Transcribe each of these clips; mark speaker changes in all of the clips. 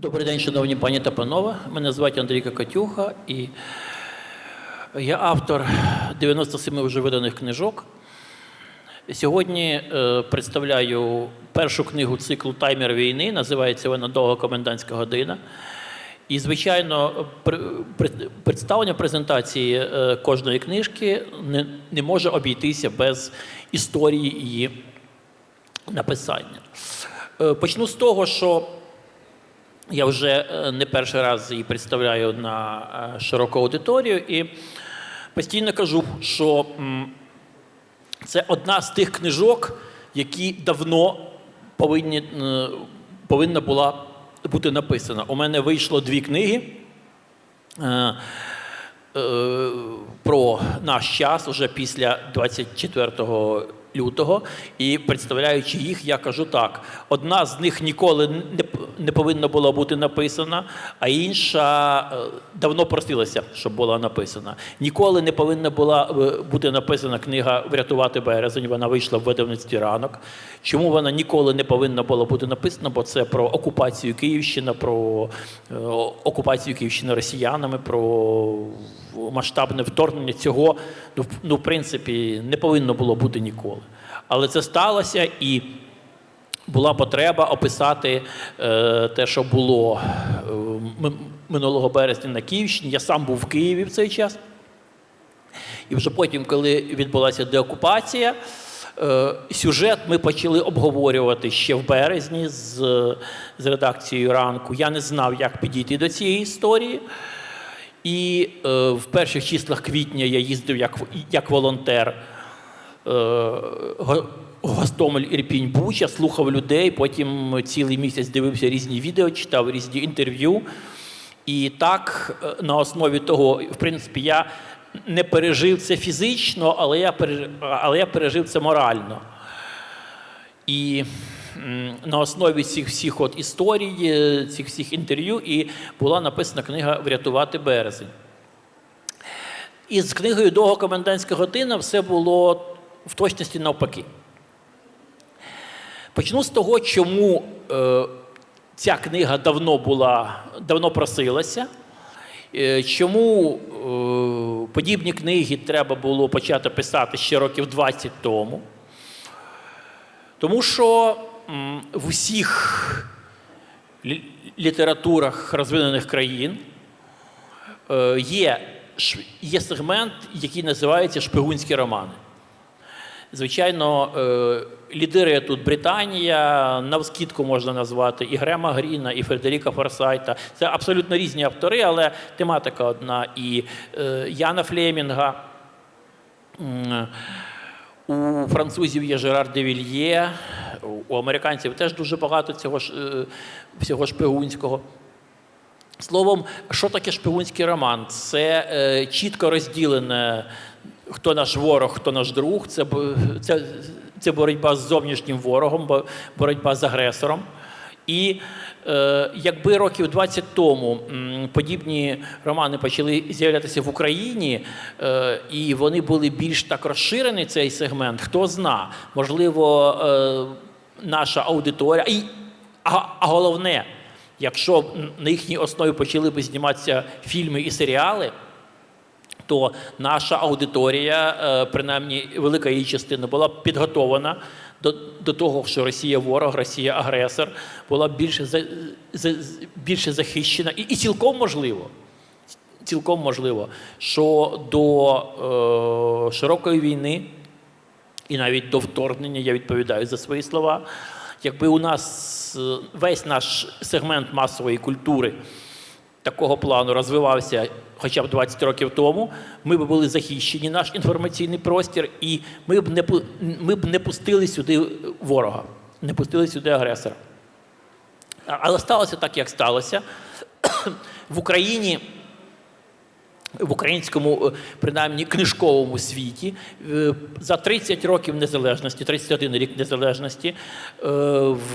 Speaker 1: Добрий день, шановні пані та панове. Мене звати Андрій Катюха, і я автор 97 вже виданих книжок. Сьогодні е, представляю першу книгу циклу Таймер війни. Називається вона Довга комендантська година. І, звичайно, пр- пр- представлення презентації е, кожної книжки не, не може обійтися без історії її написання. Е, Почну з того, що я вже е, не перший раз її представляю на е, широку аудиторію і постійно кажу, що це одна з тих книжок, які давно повинні, е, повинна була бути написана. У мене вийшло дві книги. Про наш час уже після 24 лютого, і представляючи їх, я кажу так: одна з них ніколи не, не повинна була бути написана, а інша е, давно просилася, щоб була написана. Ніколи не повинна була е, бути написана книга Врятувати березень. Вона вийшла в видавництві ранок. Чому вона ніколи не повинна була бути написана? Бо це про окупацію Київщини, про е, окупацію Київщини росіянами, про масштабне вторгнення цього, ну, ну, в принципі, не повинно було бути ніколи. Але це сталося і була потреба описати е, те, що було е, минулого березня на Київщині. Я сам був в Києві в цей час. І вже потім, коли відбулася деокупація, е, сюжет ми почали обговорювати ще в березні з, з редакцією ранку. Я не знав, як підійти до цієї історії. І е, в перших числах квітня я їздив як, як волонтер е, Гостомель Ірпінь Буча, слухав людей, потім цілий місяць дивився різні відео, читав різні інтерв'ю. І так, е, на основі того, в принципі, я не пережив це фізично, але я пережив, але я пережив це морально. І на основі цих всіх от історій, е, цих всіх інтерв'ю, і була написана книга Врятувати березень. І з книгою Довга комендантська година все було в точності навпаки. Почну з того, чому е, ця книга давно була, давно просилася. Е, Чому е, подібні книги треба було почати писати ще років 20 тому? Тому що м, в усіх лі- літературах розвинених країн е, є, є сегмент, який називається шпигунські романи. Звичайно, е, лідирує тут Британія, навскідку можна назвати і Грема Гріна, і Фредеріка Форсайта. Це абсолютно різні автори, але тематика одна. І е, Яна Флемінга. У французів є Жерар де Вільє, у американців теж дуже багато цього ж, е, всього шпигунського. Словом, що таке шпигунський роман? Це е, чітко розділене, хто наш ворог, хто наш друг. Це, це, це боротьба з зовнішнім ворогом, бо- боротьба з агресором. І е, якби років 20 тому подібні романи почали з'являтися в Україні, е, і вони були більш так розширені, цей сегмент, хто зна, можливо, е, наша аудиторія. І, а, а головне, якщо на їхній основі почали б зніматися фільми і серіали, то наша аудиторія, е, принаймні велика її частина, була підготована до, до того, що Росія ворог, Росія агресор, була більше, за, за, більше захищена. І, і цілком можливо, цілком можливо, що до е, широкої війни і навіть до вторгнення, я відповідаю за свої слова. Якби у нас е, весь наш сегмент масової культури такого плану розвивався хоча б 20 років тому, ми б були захищені, наш інформаційний простір, і ми б не, ми б не пустили сюди ворога, не пустили сюди агресора. Але сталося так, як сталося. В Україні в українському, е, принаймні книжковому світі е, за 30 років незалежності, 31 рік незалежності, е,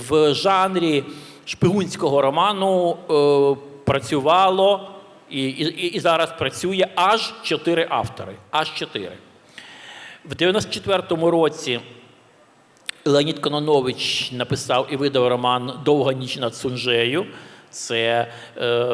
Speaker 1: в жанрі шпигунського роману працювало і, і, і зараз працює аж 4 автори. Аж 4. В 94-му році Леонід Кононович написав і видав роман Довга ніч над Сунжею. Це е,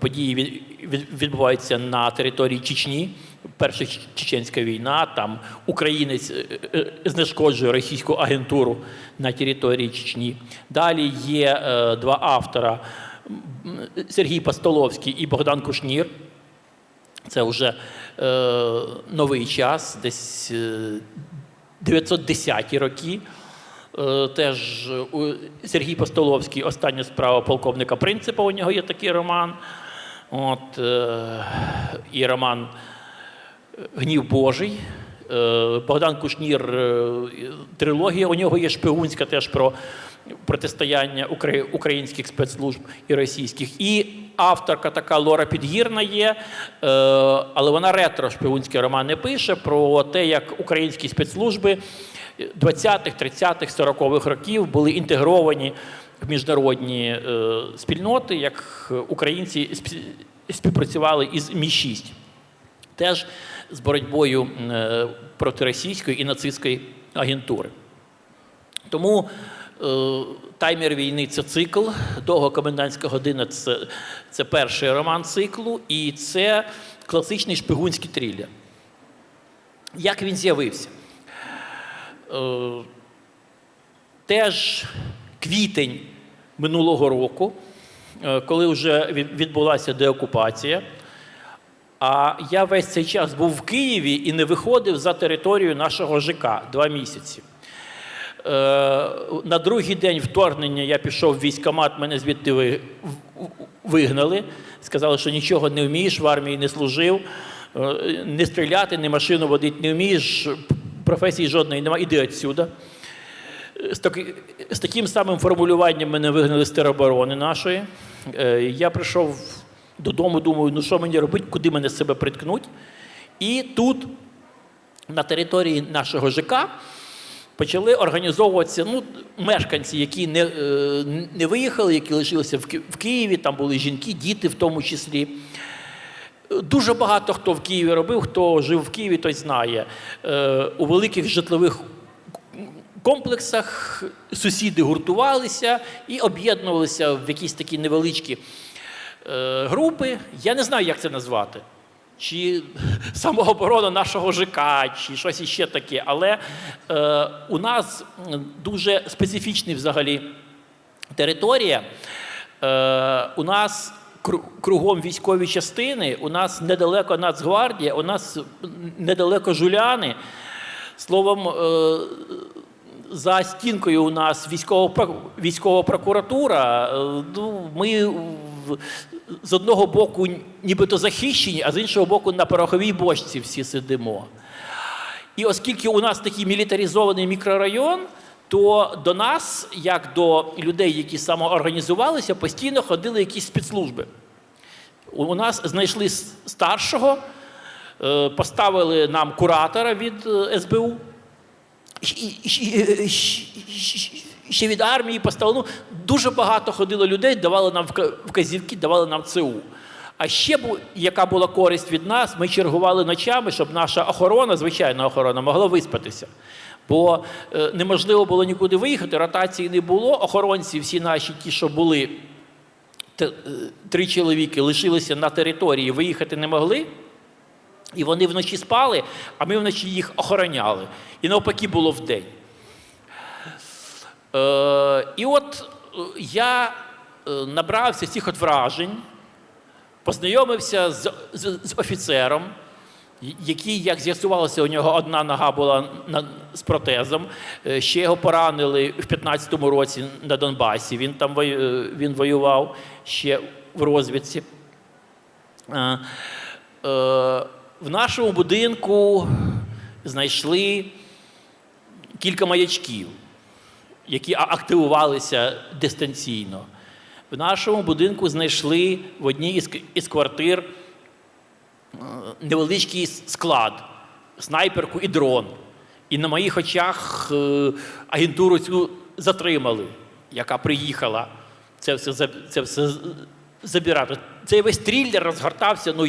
Speaker 1: події від, від, відбуваються на території Чечні. Перша чеченська війна, там українець е, е, знешкоджує російську агентуру на території Чечні. Далі є е, два автора Сергій Пастоловський і Богдан Кушнір. Це вже е, новий час, десь е, 910-ті роки. Е, теж е, у Сергій Постоловський, остання справа полковника Принципа. У нього є такий роман. От, е, і роман Гнів Божий. Е, Богдан Кушнір, е, трилогія. У нього є шпигунська теж про протистояння українських спецслужб і російських. І авторка така Лора Підгірна є, е, але вона ретро шпигунські романи пише про те, як українські спецслужби 20-х, 30-х, 40-х років були інтегровані в міжнародні е, спільноти, як українці співпрацювали із Мі-6 теж з боротьбою е, проти російської і нацистської агентури. Тому е, таймер війни це цикл, довга комендантська година це, це перший роман циклу, і це класичний шпигунський трилер. Як він з'явився? Е, теж квітень минулого року, е, коли вже відбулася деокупація. А я весь цей час був в Києві і не виходив за територію нашого ЖК два місяці. Е, на другий день вторгнення я пішов в військкомат, мене звідти вигнали. Сказали, що нічого не вмієш, в армії не служив, е, не стріляти, не машину водити не вмієш, професії жодної немає, іди відсюди. З, таки, з таким самим формулюванням мене вигнали з тероборони нашої. Е, я прийшов додому, думаю, ну що мені робити, куди мене себе приткнуть. І тут, на території нашого ЖК, почали організовуватися ну, мешканці, які не, е, не виїхали, які лишилися в Києві, там були жінки, діти в тому числі. Дуже багато хто в Києві робив, хто жив в Києві, той знає. Е, у великих житлових комплексах сусіди гуртувалися і об'єднувалися в якісь такі невеличкі е, групи. Я не знаю, як це назвати. Чи самооборона нашого ЖК, чи щось іще таке. Але е, у нас дуже специфічний взагалі територія. Е, у нас кругом військові частини, у нас недалеко Нацгвардія, у нас недалеко жуляни. Словом, е, за стінкою у нас військова, військова прокуратура. Е, Ну, ми з одного боку нібито захищені, а з іншого боку на пороховій бочці всі сидимо. І оскільки у нас такий мілітаризований мікрорайон, то до нас, як до людей, які самоорганізувалися, постійно ходили якісь спецслужби. У нас знайшли старшого, е, поставили нам куратора від е, СБУ. Ще від армії поставили. Ну, дуже багато ходило людей, давали нам вказівки, давали нам ЦУ. А ще яка була користь від нас, ми чергували ночами, щоб наша охорона, звичайна охорона, могла виспатися. Бо е, неможливо було нікуди виїхати, ротації не було. Охоронці, всі наші, ті, що були, е, три чоловіки, лишилися на території, виїхати не могли. І вони вночі спали, а ми вночі їх охороняли. І навпаки було вдень. Е, і от е, я е, набрався цих от вражень, познайомився з, з, з офіцером, який, як з'ясувалося, у нього одна нога була на, з протезом. Ще його поранили в 15-му році на Донбасі. Він там він воював ще в розвідці. В нашому будинку знайшли кілька маячків, які активувалися дистанційно. В нашому будинку знайшли в одній із, квартир е, невеличкий склад, снайперку і дрон. І на моїх очах е, агентуру цю затримали, яка приїхала це все, це все забирати. Цей весь триллер розгортався, ну,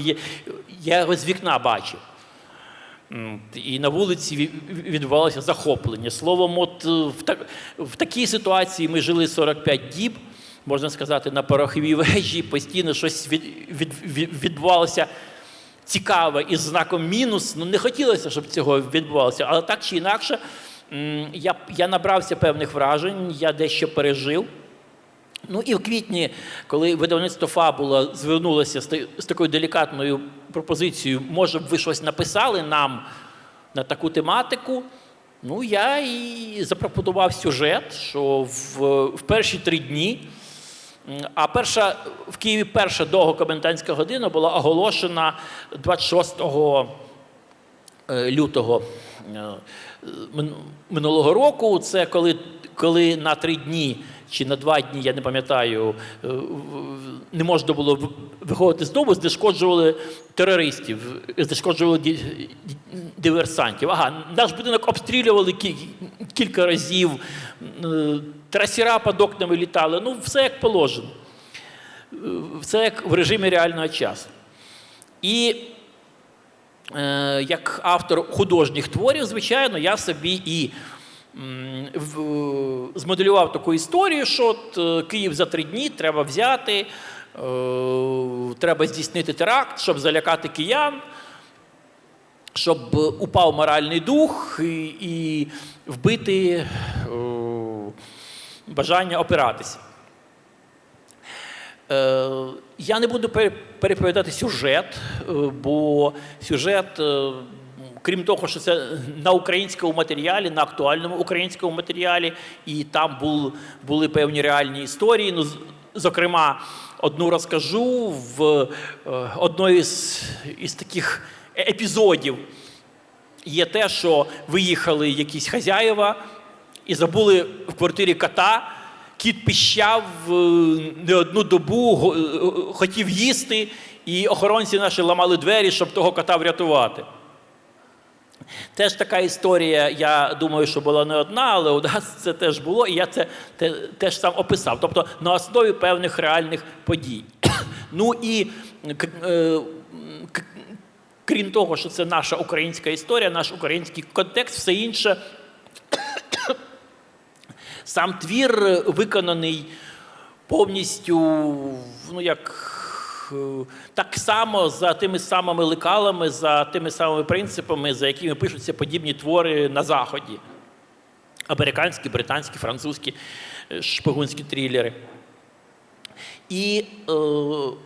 Speaker 1: я його з вікна бачив. І на вулиці відбувалося захоплення. Словом, от е, в, так, в такій ситуації ми жили 45 діб. можна сказати, на пороховій вежі, постійно щось від, від, від, відбувалося цікаве із знаком мінус. Ну, не хотілося, щоб цього відбувалося, але так чи інакше, я, я набрався певних вражень, я дещо пережив. Ну і в квітні, коли видавництво Фабула звернулося з, такою делікатною пропозицією, може б ви щось написали нам на таку тематику. Ну, я і запропонував сюжет, що в, в перші три дні. А перша в Києві перша довгокомендантська година була оголошена 26 е, лютого е, минулого року. Це коли, коли на три дні чи на два дні, я не пам'ятаю, е, не можна було виходити з дому, знешкоджували терористів, знешкоджували диверсантів. Ага, наш будинок обстрілювали кілька разів, е, трасіра під окнами літали. Ну, все як положено. Е, Все як в режимі реального часу. І як автор художніх творів, звичайно, я собі і змоделював таку історію, що е, Київ за три дні треба взяти, е, треба здійснити теракт, щоб залякати киян, щоб е, упав моральний дух і, і вбити е, бажання опиратися. Е, Я не буду переповідати сюжет, е, бо сюжет, е, крім того, що це на українському матеріалі, на актуальному українському матеріалі, і там бул- були певні реальні історії. Ну, зокрема, одну розкажу в е, одної з із таких епізодів є те, що виїхали якісь хазяїва і забули в квартирі кота. Кіт піщав е, не одну добу, е, хотів їсти, і охоронці наші ламали двері, щоб того кота врятувати. Теж така історія, я думаю, що була не одна, але у нас це теж було, і я це те, теж сам описав. Тобто на основі певних реальних подій. Ну і е, крім того, що це наша українська історія, наш український контекст, все інше. Сам твір виконаний повністю, ну як так само за тими самими лекалами, за тими самими принципами, за якими пишуться подібні твори на Заході. Американські, британські, французькі е, шпигунські трилери. І е,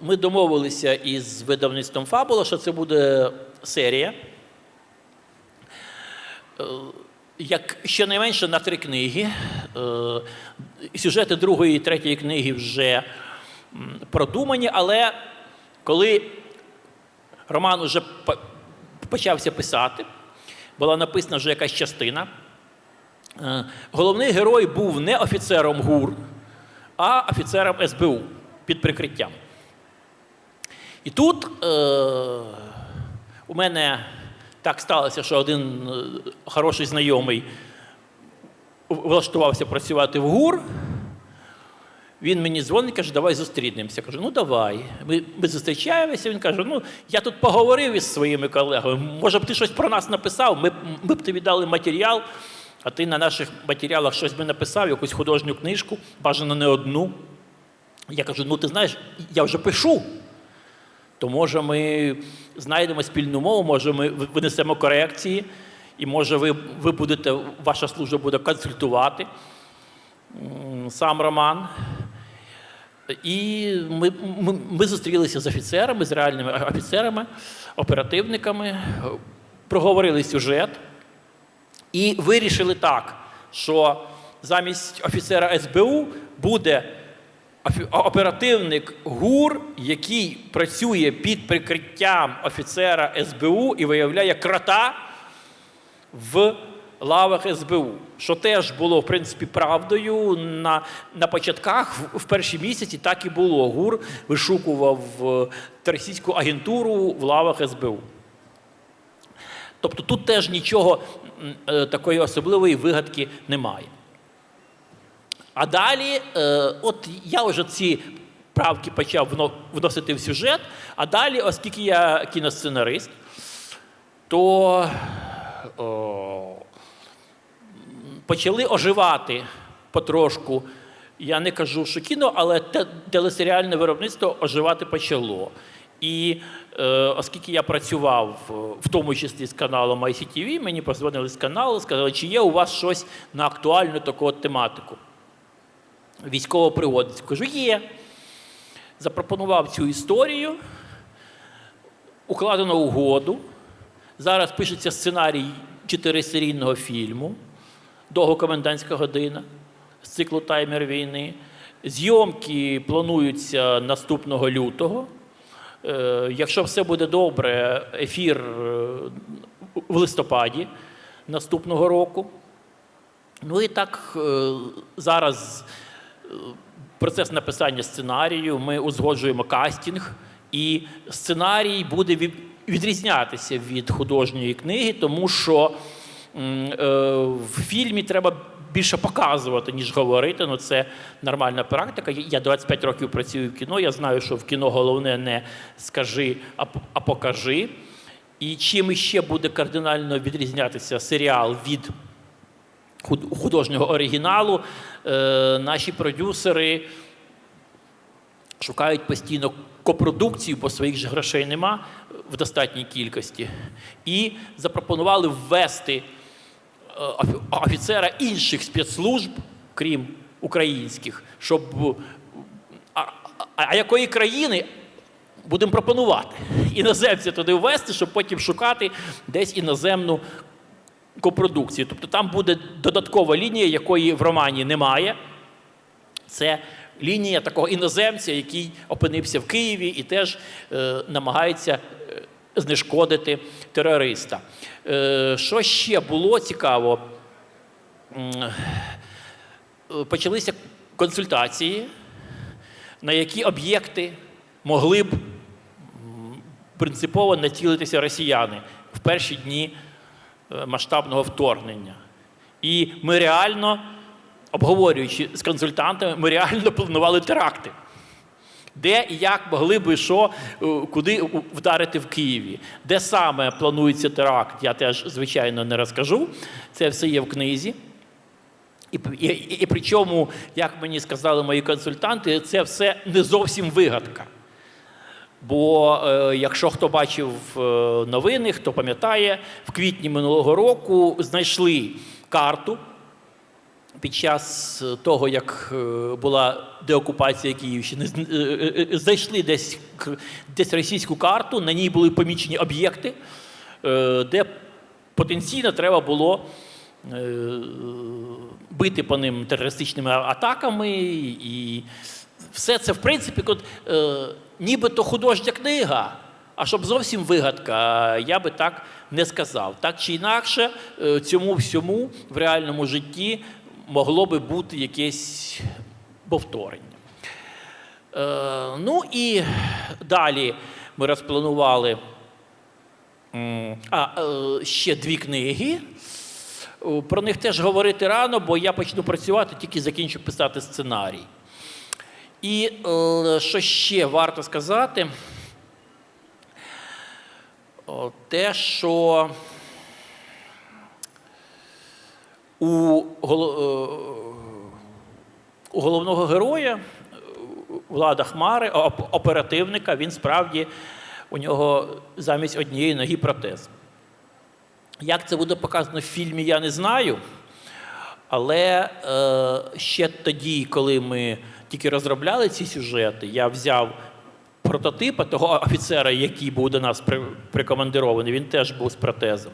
Speaker 1: ми домовилися із видавництвом Фабула, що це буде серія. Е, як щонайменше на три книги. Е, Сюжети другої і третьої книги вже продумані, але коли роман уже почався писати, була написана вже якась частина. е, Головний герой був не офіцером ГУР, а офіцером СБУ під прикриттям. І тут е, у мене так сталося, що один е, хороший знайомий влаштувався працювати в ГУР. Він мені дзвонить, каже, давай зустрінемося. Кажу, ну давай. Ми, ми зустрічаємося. Він каже: ну я тут поговорив із своїми колегами. Може б ти щось про нас написав? Ми, ми б тобі дали матеріал, а ти на наших матеріалах щось би написав, якусь художню книжку, бажано не одну. Я кажу: ну ти знаєш, я вже пишу. То може ми знайдемо спільну мову, може ми винесемо корекції, і може ви, ви будете, ваша служба буде консультувати сам роман. І ми, ми, ми зустрілися з офіцерами, з реальними офіцерами, оперативниками, проговорили сюжет і вирішили так, що замість офіцера СБУ буде оперативник ГУР, який працює під прикриттям офіцера СБУ і виявляє крота в лавах СБУ, що теж було в принципі правдою. На, на початках, в, перші місяці, так і було. ГУР вишукував е, російську агентуру в лавах СБУ. Тобто тут теж нічого е, такої особливої вигадки немає. А далі, е, от я вже ці правки почав вносити в сюжет, а далі, оскільки я кіносценарист, то почали оживати потрошку Я не кажу, що кіно, але телесеріальне виробництво оживати почало. І е, оскільки я працював е, в тому числі з каналом ICTV, мені позвонили з каналу, сказали, чи є у вас щось на актуальну таку тематику військово пригодництво. Кажу, є. Запропонував цю історію, укладено угоду. Зараз пишеться сценарій чотирисерійного фільму довгокомендантська година з циклу Таймер війни. Зйомки плануються наступного лютого. Е, Якщо все буде добре, ефір е, в листопаді наступного року. Ну і так е, зараз процес написання сценарію. Ми узгоджуємо кастинг, і сценарій буде відрізнятися від художньої книги, тому що в фільмі треба більше показувати, ніж говорити. Ну, це нормальна практика. Я 25 років працюю в кіно. Я знаю, що в кіно головне не скажи, а покажи. І чим іще буде кардинально відрізнятися серіал від художнього оригіналу, е, наші продюсери шукають постійно копродукцію, бо своїх же грошей нема в достатній кількості. І запропонували ввести е, офіцера інших спецслужб, крім українських, щоб. А, а, а якої країни будемо пропонувати? Іноземця туди ввести, щоб потім шукати десь іноземну копродукцію. Тобто там буде додаткова лінія, якої в романі немає. Це лінія такого іноземця, який опинився в Києві і теж е, намагається е, знешкодити терориста. Е, що ще було цікаво? Е, Почалися консультації, на які об'єкти могли б принципово націлитися росіяни в перші дні е, масштабного вторгнення. І ми реально, обговорюючи з консультантами, ми реально планували теракти. Де і як могли би що, е, куди вдарити в Києві. Де саме планується теракт, я теж, звичайно, не розкажу. Це все є в книзі. І, і, і, і причому, як мені сказали мої консультанти, це все не зовсім вигадка. Бо е, якщо хто бачив е, новини, хто пам'ятає, в квітні минулого року знайшли карту під час того, як е, була деокупація Київщини, зн- е, е, знайшли десь, десь російську карту, на ній були помічені об'єкти, е, де потенційно треба було е, бити по ним терористичними атаками. І все це, в принципі, е, нібито художня книга. А щоб зовсім вигадка, я би так не сказав. Так чи інакше, е, цьому всьому в реальному житті могло би бути якесь повторення. Е, ну і далі ми розпланували а, е, ще дві книги. Про них теж говорити рано, бо я почну працювати, тільки закінчу писати сценарій. І е, що ще варто сказати? Те, що у, е, у головного героя е, Влада Хмари, оперативника, він справді у нього замість однієї ноги протез. Як це буде показано в фільмі, я не знаю. Але е, ще тоді, коли ми тільки розробляли ці сюжети, я взяв прототипа того офіцера, який був до нас при- прикомандирований, він теж був з протезом.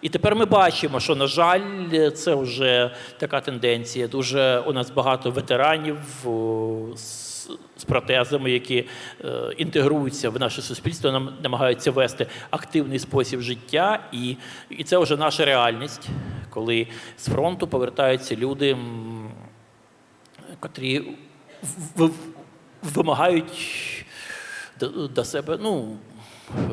Speaker 1: І тепер ми бачимо, що, на жаль, це вже така тенденція. Дуже у нас багато ветеранів з, протезами, які е, інтегруються в наше суспільство, нам намагаються вести активний спосіб життя. І, і це вже наша реальність, коли з фронту повертаються люди, котрі вимагають до, до себе ну, е,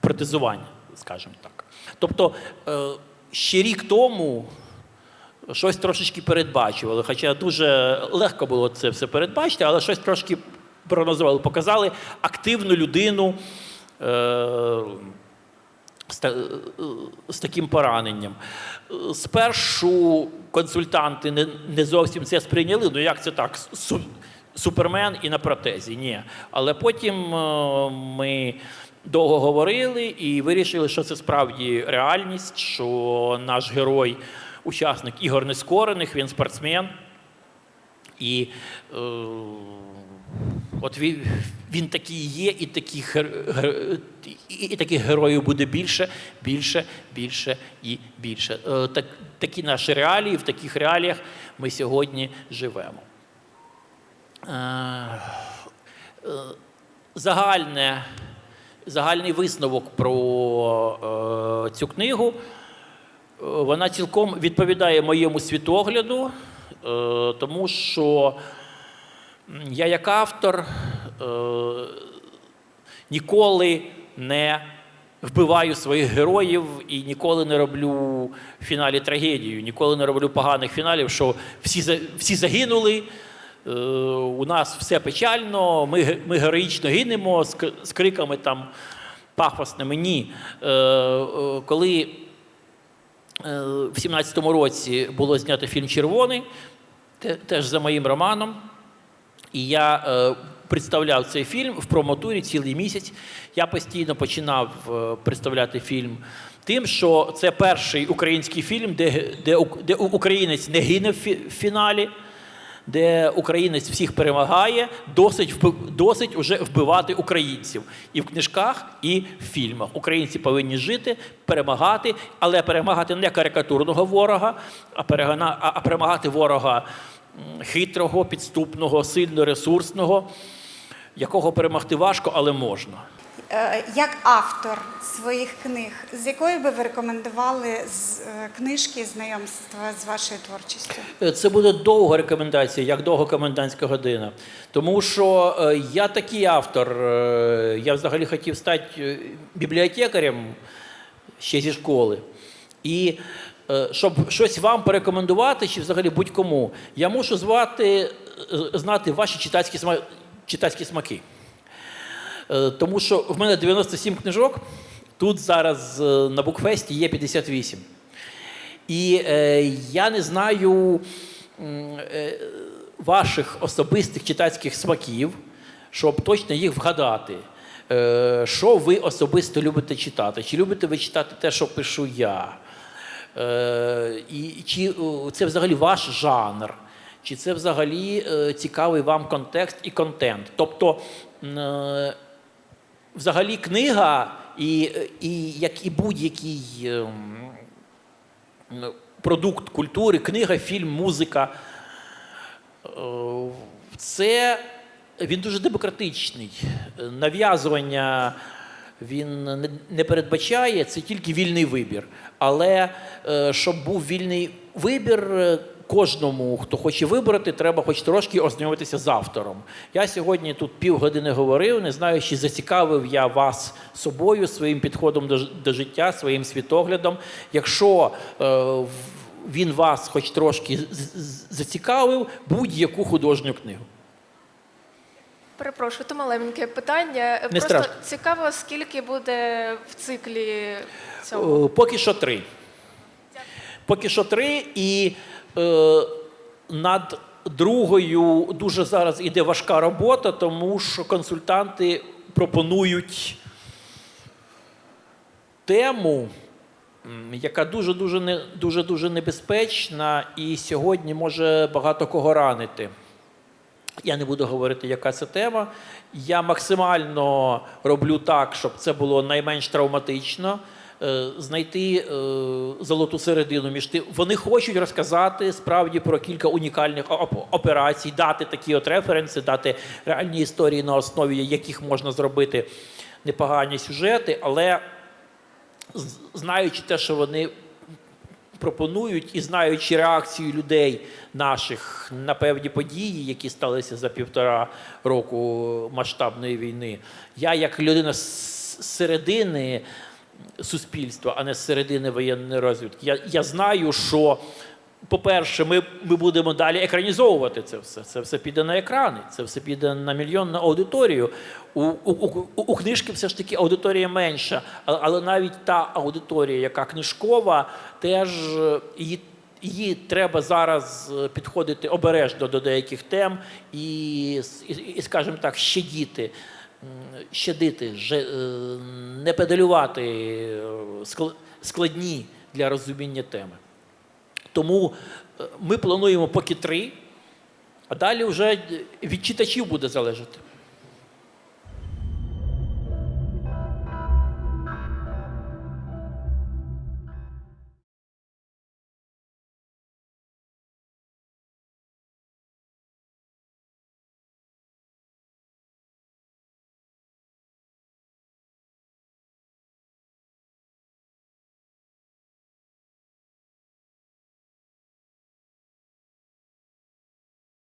Speaker 1: протезування, скажімо так. Тобто е, ще рік тому щось трошечки передбачували, хоча дуже легко було це все передбачити, але щось трошки прогнозували, показали активну людину. Е, з, та- з таким пораненням. Спершу консультанти не, не зовсім це сприйняли. Ну як це так? Супермен і на протезі. Ні. Але потім е, ми довго говорили і вирішили, що це справді реальність, що наш герой, учасник ігор нескорених, він спортсмен. І е, от він, він такий є, і таких, і таких героїв буде більше, більше, більше і більше. Е, так, такі наші реалії, в таких реаліях ми сьогодні живемо. Е, е, загальне, загальний висновок про е, цю книгу. Е, Вона цілком відповідає моєму світогляду, е, тому що я як автор е, ніколи не вбиваю своїх героїв і ніколи не роблю в фіналі трагедію, ніколи не роблю поганих фіналів, що всі, всі загинули. Е, У нас все печально, ми, ми героїчно гинемо з, з криками там пафосними. Ні. Е, е, Коли в 17-му році було знято фільм Червоний, теж за моїм романом. І я представляв цей фільм в промотурі цілий місяць. Я постійно починав представляти фільм тим, що це перший український фільм, де, де, де українець не гине в фіналі, де українець всіх перемагає, досить досить уже вбивати українців і в книжках, і в фільмах. Українці повинні жити, перемагати, але перемагати не карикатурного ворога, а- а перемагати ворога хитрого, підступного, сильно ресурсного, якого перемогти важко, але можна.
Speaker 2: Е, Як автор своїх книг, з якої би ви рекомендували з е, книжки знайомства з вашою творчістю?
Speaker 1: Е, Це буде довга рекомендація, як довга комендантська година. Тому що я такий автор. Я взагалі хотів стати бібліотекарем ще зі школи. І щоб щось вам порекомендувати, чи взагалі будь-кому, я мушу звати, знати ваші читацькі, читацькі смаки. Е, Тому що в мене 97 книжок, тут зараз е, на букфесті є 58. І е, я не знаю е, ваших особистих читацьких смаків, щоб точно їх вгадати. Е, що ви особисто любите читати? Чи любите ви читати те, що пишу я? І чи це взагалі ваш жанр? Чи це взагалі цікавий вам контекст і контент? Тобто, взагалі, книга, і, і як і будь-який. ем, продукт культури, книга, фільм, музика. Е, Це він дуже демократичний. Нав'язування він не- передбачає, це тільки вільний вибір. Але е, щоб був вільний вибір, кожному, хто хоче вибрати, треба хоч трошки ознайомитися з автором. Я сьогодні тут півгодини говорив, не знаю, чи зацікавив я вас собою, своїм підходом до, до життя, своїм світоглядом. Якщо е, він вас хоч трошки зацікавив, будь-яку художню книгу.
Speaker 3: Перепрошую, то маленьке питання.
Speaker 1: Не
Speaker 3: Просто
Speaker 1: страшно.
Speaker 3: цікаво, скільки буде в циклі цього.
Speaker 1: Е, Поки що три. Поки що три, і над другою дуже зараз іде важка робота, тому що консультанти пропонують тему, яка дуже дуже дуже дуже небезпечна, і сьогодні може багато кого ранити. Я не буду говорити, яка це тема. Я максимально роблю так, щоб це було найменш травматично. Е, Знайти е, золоту середину між тим. Вони хочуть розказати справді про кілька унікальних операцій, дати такі от референси, дати реальні історії, на основі яких можна зробити непогані сюжети, але знаючи те, що вони пропонують і знаючи реакцію людей наших на певні події, які сталися за півтора року масштабної війни, я як людина з середини суспільства, а не з середини воєнної розвідки, я, я знаю, що по-перше, ми, ми будемо далі екранізовувати це все. Це все піде на екрани, це все піде на мільйонну аудиторію. У, у, у, у книжки все ж таки аудиторія менша, але, але навіть та аудиторія, яка книжкова, теж е, її, її треба зараз е, підходити обережно до деяких тем і, і, і скажімо так, щадіти. Щадити, е, не педалювати е, складні для розуміння теми. Тому е, ми плануємо поки три, а далі вже від читачів буде залежати.